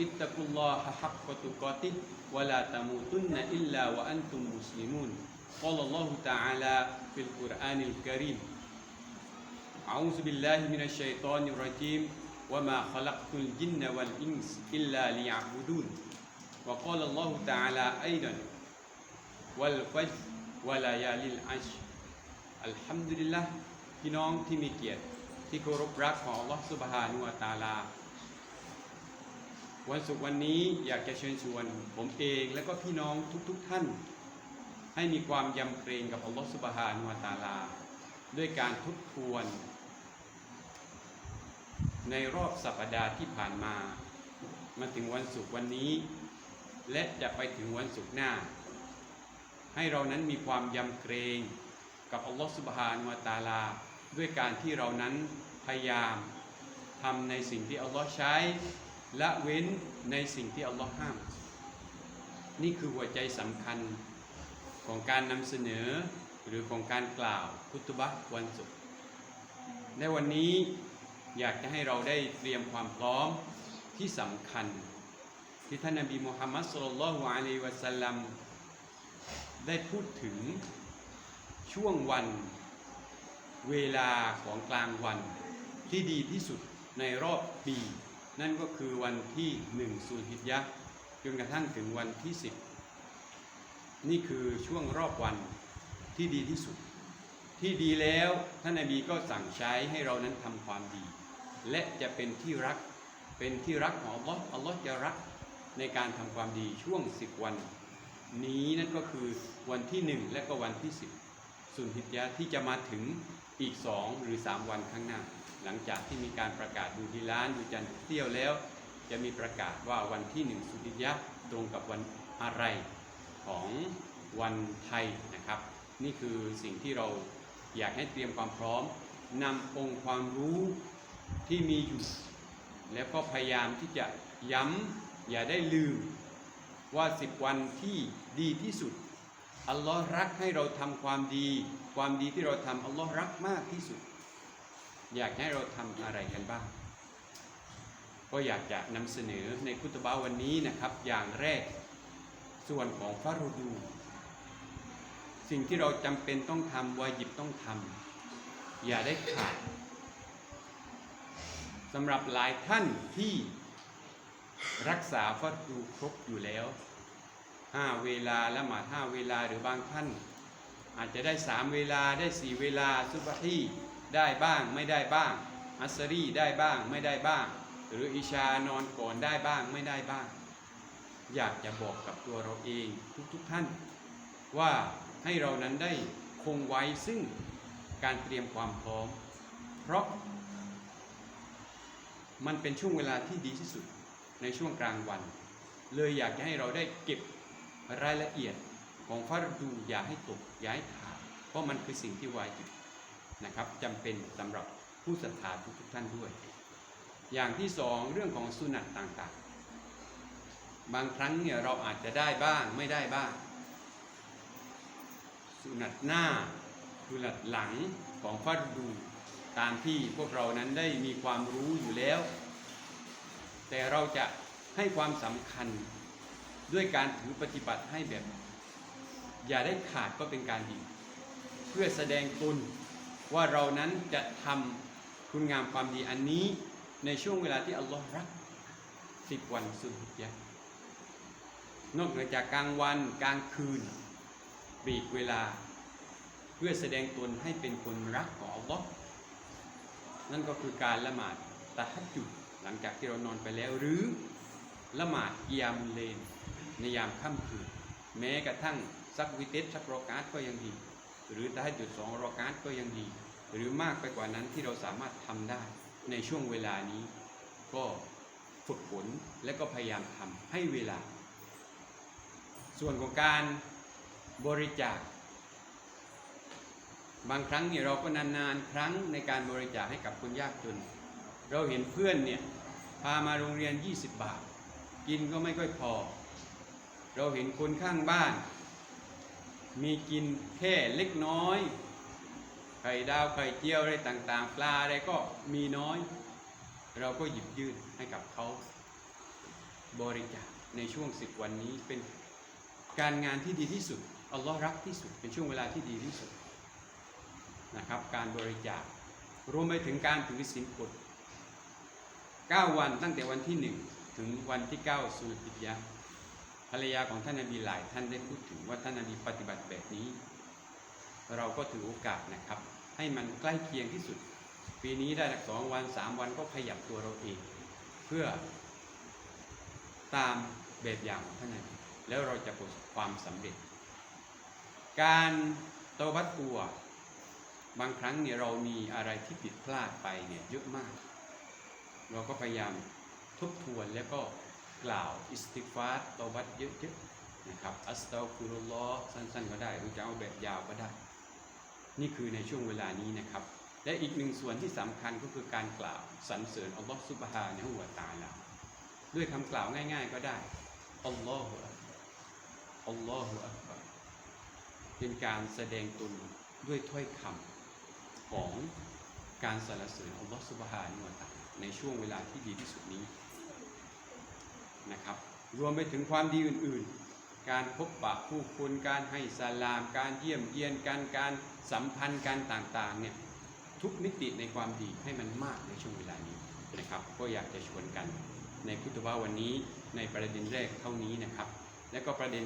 اتقوا الله حق تقاته ولا تموتن إلا وأنتم مسلمون. قال الله تعالى في القرآن الكريم أعوذ بالله من الشيطان الرجيم وما خلقت الجن والإنس إلا ليعبدون. وقال الله تعالى أيضا والفجر وليالي العشر. الحمد لله في نوم تيميكيت ที่เคารพรักของ วันศุกร์วันนี้อยากจะเชิญชวน ผมเองและก็พี่น้องทุกๆทท่าน ให้มีความยำเกรงกับอัลลอฮฺสุบฮานุวาตาลา ด้วยการทบทวน ในรอบสัปดาห์ที่ผ่านมา มาถึงวันศุกร์วันนี้ และจะไปถึงวันศุกร์หน้า ให้เรานั้นมีความยำเกรงกับอัลลอฮฺสุบฮานุวาตาลา ด้วยการที่เรานั้นพยายามทำในสิ่งที่อัลลอฮ์ใช้ ละเว้นในสิ่งที่อัลลอฮ์ห้าม นี่คือหัวใจสำคัญของการนำเสนอหรือของการกล่าวคุตบะห์วันศุกร์ในวันนี้อยากจะให้เราได้เตรียมความพร้อมที่สำคัญ ที่ท่านนบีมุฮัมมัดสุลลัลลอฮุอะลัยวะสัลลัมได้พูดถึงช่วงวันเวลาของกลางวันที่ดีที่สุดในรอบปี นั่นก็คือวันที่หนึ่งสุลฮิยะจนกระทั่งถึงวันที่สิบนี่คือช่วงรอบวันที่ดีที่สุด ที่ดีแล้วท่านนบีก็สั่งใช้ให้เรานั้นทำความดี และจะเป็นที่รักเป็นที่รักของอัลลอฮ์อัลลอฮ์จะรักในการทำความดีช่วงสิบวัน นี้นั่นก็คือวันที่หนึ่งและก็วันที่สิบสุลฮิยะที่จะมาถึงอีกสองหรือสามวันข้างหน้า หลังจากที่มีการประกาศดูทีล้านดูจันทร์เที่ยวแล้ว จะมีประกาศว่าวันที่หนึ่งสุริยะตรงกับวันอะไรของวันไทยนะครับ นี่คือสิ่งที่เราอยากให้เตรียมความพร้อมนำองค์ความรู้ที่มีอยู่ แล้วก็พยายามที่จะย้ำอย่าได้ลืมว่าสิบวันที่ดีที่สุดอัลลอฮ์รักให้เราทำความดี ความดีที่เราทำอัลลอฮ์รักมากที่สุด อยากให้เราทำอะไรกันบ้าง ก็อยากจะนำเสนอในคุตบะวันนี้นะครับ อย่างแรกส่วนของฟารูดู สิ่งที่เราจำเป็นต้องทำวาญิบต้องทำอย่าได้ขาดสำหรับหลายท่านที่รักษาฟารูดูครบอยู่แล้วห้าเวลาละหมาดห้าเวลาหรือบางท่าน อาจจะได้สามเวลาได้สี่เวลาซุบฮี ได้บ้างไม่ได้บ้าง อัสซารีได้บ้างไม่ได้บ้าง หรืออิชานอนก่อนได้บ้างไม่ได้บ้าง อยากจะบอกกับตัวเราเองทุกๆทท่าน ว่าให้เรานั้นได้คงไว้ซึ่งการเตรียมความพร้อม เพราะ มันเป็นช่วงเวลาที่ดีที่สุดในช่วงกลางวัน เลยอยากจะให้เราได้เก็บรายละเอียดของฟารดูอย่าให้ตกอย่าให้ขาดเพราะมันคือสิ่งที่วาจิบ นะครับจำเป็นสำหรับผู้ศรัทธาทุกๆท่านด้วย อย่างที่สองเรื่องของสุนัตต่างๆ บางครั้งเนี่ยเราอาจจะได้บ้างไม่ได้บ้าง สุนัตหน้าสุนัตหลังของฟาร์ดูตามที่พวกเรานั้นได้มีความรู้อยู่แล้ว แต่เราจะให้ความสำคัญด้วยการถือปฏิบัติให้แบบ อย่าได้ขาดก็เป็นการดี เพื่อแสดงตน ว่าเรานั้นจะทำคุณงามความดีอันนี้ในช่วงเวลาที่อัลลอฮ์รักสิบวันสุดฮิจญะนอกเหนือจากกลางวันกลางคืนปลีกเวลา เพื่อแสดงตนให้เป็นคนรักของอัลลอฮ์นั่นก็คือการละหมาดตะฮัจุดหลังจากที่เรานอนไปแล้วหรือละหมาดเกียามเลน ในยามค่ำคืน แม้กระทั่งสักวิเตสสักรอกาสก็ยังดี หรือตะฮัจจุดสองรอกาสก็ยังดี หรือมากไปกว่านั้นที่เราสามารถทำได้ในช่วงเวลานี้ ก็ฝึกฝนและก็พยายามทำให้เวลา ส่วนของการบริจาค บางครั้งเนี่ยเราก็นานๆ ครั้งในการบริจาคให้กับคนยากจน เราเห็นเพื่อนเนี่ยพามาโรงเรียน 20 บาท กินก็ไม่ค่อยพอ เราเห็นคนข้างบ้าน มีกินแค่เล็กน้อย ไข่ดาวไข่เจียวอะไรต่างๆ ปลาอะไรก็มีน้อย เราก็หยิบยื่นให้กับเขาบริจาคในช่วงสิบวันนี้เป็นการงานที่ดีที่สุดอัลลอฮ์รักที่สุด เป็นช่วงเวลาที่ดีที่สุดนะครับ การบริจาครวมไปถึงการถือศีลอด9วันตั้งแต่วันที่ 1 ถึงวันที่9สุลฮิจยะ ภรรยาของท่านนบีหลายท่านได้พูดถึงว่าท่านนบีปฏิบัติแบบนี้ เราก็ถือโอกาสนะครับ ให้มันใกล้เคียงที่สุด ปีนี้ได้สักสองวันสามวันก็ขยับตัวเราเอง เพื่อตามแบบอย่างของท่านนบีแล้วเราจะประสบความสำเร็จ การตาบัตตัวบางครั้งเนี่ยเรามีอะไรที่ผิดพลาดไปเนี่ยเยอะมาก เราก็พยายามทบทวนแล้วก็ กล่าว อิสติฟาร์ตอบัตเยอะๆนะครับอัสตัฟุรุลลอสั้นๆ ก็ได้หรือจะเอาแบบยาวก็ได้ นี่คือในช่วงเวลานี้นะครับ และอีกหนึ่งส่วนที่สำคัญก็คือการกล่าวสรรเสริญอัลลอฮ์ซุบฮานะฮูวะตาลาด้วยคำกล่าวง่าย ๆ ก็ได้อัลลอฮฺอัลลอฮฺอักบัรเป็นการแสดงตนด้วยถ้อยคำของการสรรเสริญอัลลอฮฺซุบฮานะฮูวะตาในช่วงเวลาที่ดีที่สุดนี้ รวมไปถึงความดีอื่นๆ การพบปะผู้คนการให้สลาม การเยี่ยมเยียนการการสัมพันธ์การต่างๆเนี่ยทุกมิติในความดีให้มันมากในช่วงเวลานี้นะครับ ก็อยากจะชวนกันในพุทธวาวันนี้ในประเด็นแรกเท่านี้นะครับ และก็ประเด็น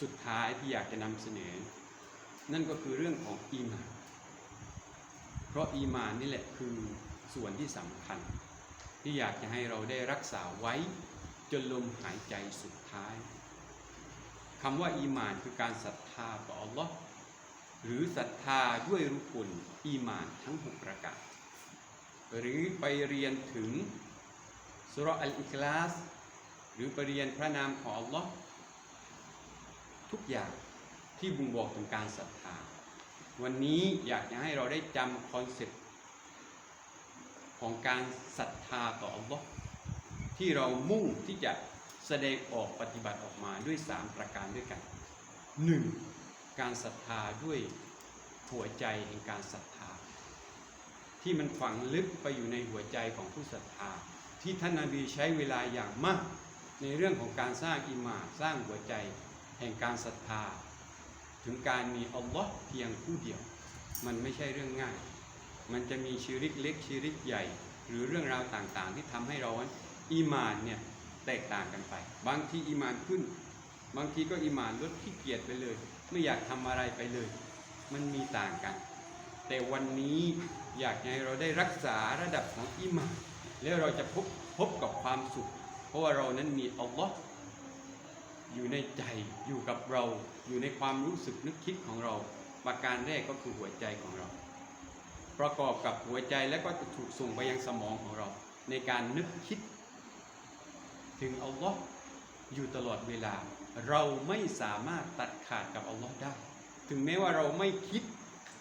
สุดท้ายที่อยากจะนำเสนอ นั่นก็คือเรื่องของอีมานเพราะอีมานนี่แหละคือส่วนที่สำคัญ ที่อยากจะให้เราได้รักษาไว้ จนลมหายใจสุดท้ายคำว่าอีมานคือการศรัทธาต่ออัลลอฮ์หรือศรัทธาด้วยรุกุลอีมานทั้งหกประการหรือไปเรียนถึงสุรอัลอิคลาส หรือไปเรียนพระนามของอัลลอฮ์ทุกอย่างที่บ่งบอกถึงการศรัทธา วันนี้อยากจะให้เราได้จำคอนเซ็ปต์ของการศรัทธาต่ออัลลอฮ์ ที่เรามุ่งที่จะแสดงออกปฏิบัติออกมาด้วย 3 ประการด้วยกัน 1. การศรัทธาด้วยหัวใจแห่งการศรัทธา ที่มันฝังลึกไปอยู่ในหัวใจของผู้ศรัทธา ที่ท่านนาบีใช้เวลาอย่างมาก ในเรื่องของการสร้างอิมาสร้างหัวใจแห่งการศรัทธา ถึงการมีอัลลอฮ์เพียงผู้เดียว มันไม่ใช่เรื่องง่าย มันจะมีชีริกเล็กชีริกใหญ่ หรือเรื่องราวต่างๆ ที่ทำให้เรา อีมานเนี่ยแตกต่างกันไป บางทีอีมานขึ้น บางทีก็อีมานลดขี้เกียจไปเลย ไม่อยากทำอะไรไปเลย มันมีต่างกัน แต่วันนี้อยากให้เราได้รักษาระดับของอีมานแล้วเราจะพบพบกับความสุข เพราะว่าเรานั้นมีอัลลอฮ์อยู่ในใจอยู่กับเราอยู่ในความรู้สึกนึกคิดของเรา ประการแรกก็คือหัวใจของเรา ประกอบกับหัวใจแล้วก็ถูกส่งไปยังสมองของเรา ในการนึกคิด ถึงอัลลอฮ์อยู่ตลอดเวลา เราไม่สามารถตัดขาดกับอัลลอฮ์ได้ ถึงแม้ว่าเราไม่คิด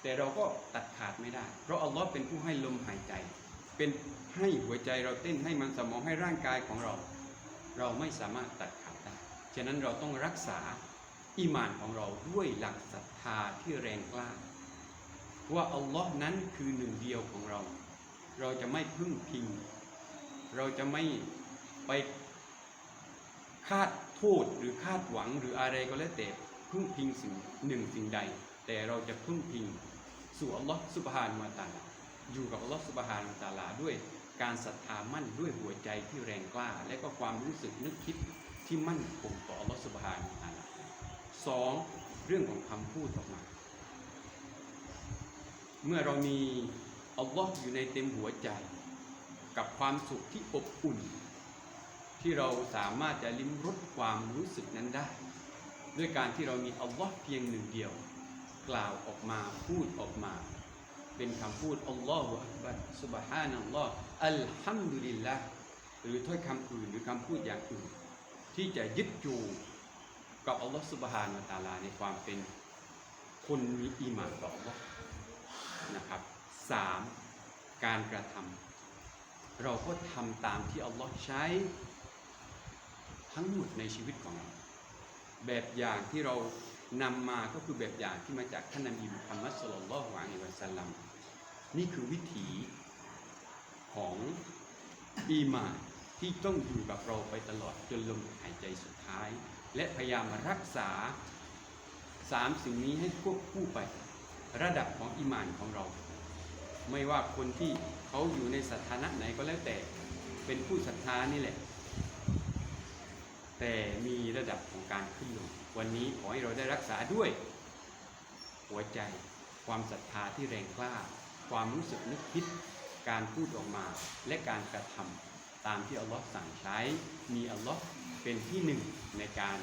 แต่เราก็ตัดขาดไม่ได้ เพราะอัลลอฮ์เป็นผู้ให้ลมหายใจ เป็นให้หัวใจเราเต้นให้มันสมองให้ร่างกายของเรา เราไม่สามารถตัดขาดได้ ฉะนั้นเราต้องรักษาอีมานของเราด้วยหลักศรัทธาที่แรงกล้า ว่าอัลลอฮ์นั้นคือหนึ่งเดียวของเรา เราจะไม่พึ่งพิง เราจะไม่ไป คาดโทษหรือคาดหวังหรืออะไรก็แล้วแต่พึ่งพิงสิ่งหนึ่งสิ่งใด แต่เราจะพึ่งพิงสู่อัลลอฮ์สุบฮานวะตาลาอยู่กับอัลลอฮ์สุบฮานวะตาลาด้วยการศรัทธามั่นด้วยหัวใจที่แรงกล้า และก็ความรู้สึกนึกคิดที่มั่นคงต่ออัลลอฮ์สุบฮานวะตาลาสองเรื่องของคำพูดออกมา เมื่อเรามีอัลลอฮ์อยู่ในเต็มหัวใจ กับความสุขที่อบอุ่น ที่เราสามารถจะลิ้มรสความรู้สึกนั้นได้ ด้วยการที่เรามีอัลลอฮ์เพียงหนึ่งเดียว กล่าวออกมาพูดออกมา เป็นคำพูดอัลลอฮฺอักบัรสุบฮานัลลอฮ์อัลฮัมดุลิลละหรือถ้อยคำอื่นหรือคำพูดอย่างอื่น ที่จะยึดอยู่กับอัลลอฮฺสุบฮานวะตาลาในความเป็นคนมีอีหมานต่ออัลลอฮ์นะครับสามการกระทำเราก็ทำตามที่อัลลอฮ์ใช้ ทั้งหมดในชีวิตของเรา แบบอย่างที่เรานำมาก็คือแบบอย่างที่มาจากท่านนบีมุฮัมมัดสุลลัลลอฮุอะลัยฮิวะสัลลัมนี่คือวิถีของอีมานที่ต้องอยู่กับเราไปตลอดจนลมหายใจสุดท้าย และพยายามรักษาสามสิ่งนี้ให้ควบคู่ไป ระดับของอีมานของเรา ไม่ว่าคนที่เขาอยู่ในสถานะไหนก็แล้วแต่ เป็นผู้ศรัทธานี่แหละ แต่มีระดับของการขึ้นลงวันนี้ขอให้เราได้รักษาด้วย หัวใจ ความศรัทธาที่แรงกล้า ความรู้สึกนึกคิด การพูดออกมา และการกระทำตามที่อัลลอฮ์สั่งใช้ มีอัลลอฮ์เป็นที่หนึ่งในการ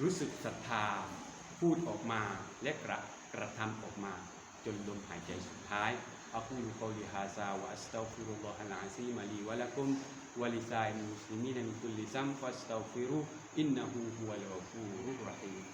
รู้สึกศรัทธา พูดออกมาและกระกระทำออกมา จนลมหายใจสุดท้าย أقول قولي هذا وأستغفر الله العظيم لي ولكم ولسائر المسلمين من كل ذنب فاستغفروه إنه هو الغفور الرحيم.